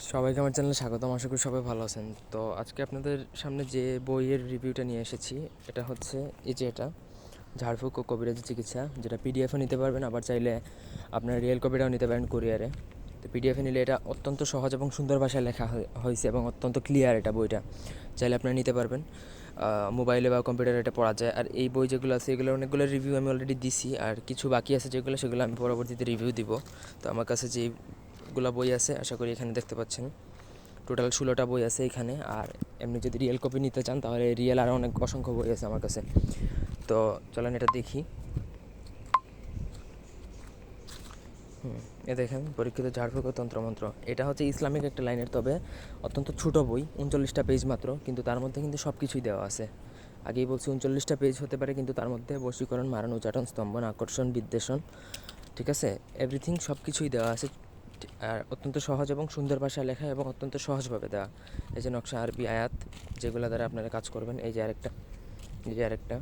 সবাইকে আমার চ্যানেলে স্বাগতম। আশা করি সবাই ভালো আছেন। তো আজকে আপনাদের সামনে যে বইয়ের রিভিউটা নিয়ে এসেছি, এটা হচ্ছে এই যে এটা, ঝাড়ফুঁক ও কবিরাজি চিকিৎসা, যেটা পিডিএফও নিতে পারবেন, আবার চাইলে আপনার রিয়েল কপিটাও নিতে পারেন কুরিয়ারে। তো পিডিএফে নিলে এটা অত্যন্ত সহজ এবং সুন্দর ভাষায় লেখা হয়ে- হয়েছে এবং অত্যন্ত ক্লিয়ার এটা বইটা। চাইলে আপনারা নিতে পারবেন। মোবাইলে বা কম্পিউটারে এটা পড়া যায়। আর এই বই যেগুলো আছে এগুলো অনেকগুলো রিভিউ আমি অলরেডি দিছি। আর কিছু বাকি আছে যেগুলো, সেগুলো আমি পরবর্তীতে রিভিউ দিব। তো আমার কাছে যেগুলো বই আছে, আশা করি এখানে দেখতে পাচ্ছেন। টোটাল ষোলোটা বই আছে এখানে, আর এমনি যদি রিয়েল কপি নিতে চান, তাহলে রিয়েল আরও অনেক, অসংখ্য বই আছে আমার কাছে। তো চলেন এটা দেখি। হুম, এ দেখেন, পরীক্ষিত ঝাড়ফুঁক তন্ত্রমন্ত্র। এটা হচ্ছে ইসলামিক একটা লাইনের, তবে অত্যন্ত ছোট বই, উনচল্লিশটা পেজ মাত্র, কিন্তু তার মধ্যে কিন্তু সব কিছুই দেওয়া আছে। আগেই বলছি, উনচল্লিশটা পেজ হতে পারে, কিন্তু তার মধ্যে বশীকরণ, মারণ উচ্চারণ স্তম্ভন, আকর্ষণ, বিদ্বেষণ, ঠিক আছে? এভরিথিং সব কিছুই দেওয়া আছে। আর অত্যন্ত সহজ এবং সুন্দর ভাষায় লেখা এবং অত্যন্ত সহজভাবে দেওয়া। এই যে নকশা আরবি আয়াত, যেগুলো দ্বারা আপনারা কাজ করবেন, এই যে আরেকটা, এই যে আরেকটা,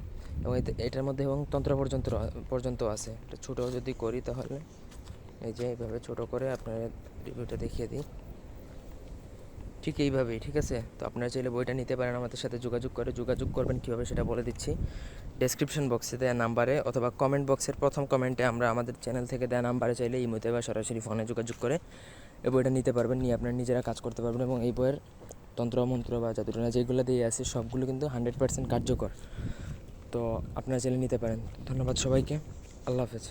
এবং এটার মধ্যে এবং তন্ত্র পর্যন্ত পর্যন্ত আছে। এটা ছোটো যদি করি তাহলে, এই যে এইভাবে ছোটো করে আপনার রিভিউটা দেখিয়ে দিই। ঠিক এইভাবেই, ঠিক আছে? তো আপনারা চাইলে বইটা নিতে পারেন, আমাদের সাথে যোগাযোগ করে, যোগাযোগ করবেন কীভাবে সেটা বলে দিচ্ছি। ডেসক্রিপশন বক্সে দেওয়া নাম্বারে অথবা কমেন্ট বক্সের প্রথম কমেন্টে আমরা আমাদের চ্যানেল থেকে দেওয়া নাম্বারে চাইলে ইমোতে বা সরাসরি ফোনে যোগাযোগ করে এই বইটা নিতে পারবেন, নিয়ে আপনারা নিজেরা কাজ করতে পারবেন এবং এই বইয়ের তন্ত্র, মন্ত্র বা জাদুটনা যেগুলো দিয়ে আছে সবগুলো কিন্তু হান্ড্রেড পার্সেন্ট কার্যকর। তো আপনারা চাইলে নিতে পারেন। ধন্যবাদ সবাইকে। আল্লাহ হাফেজ।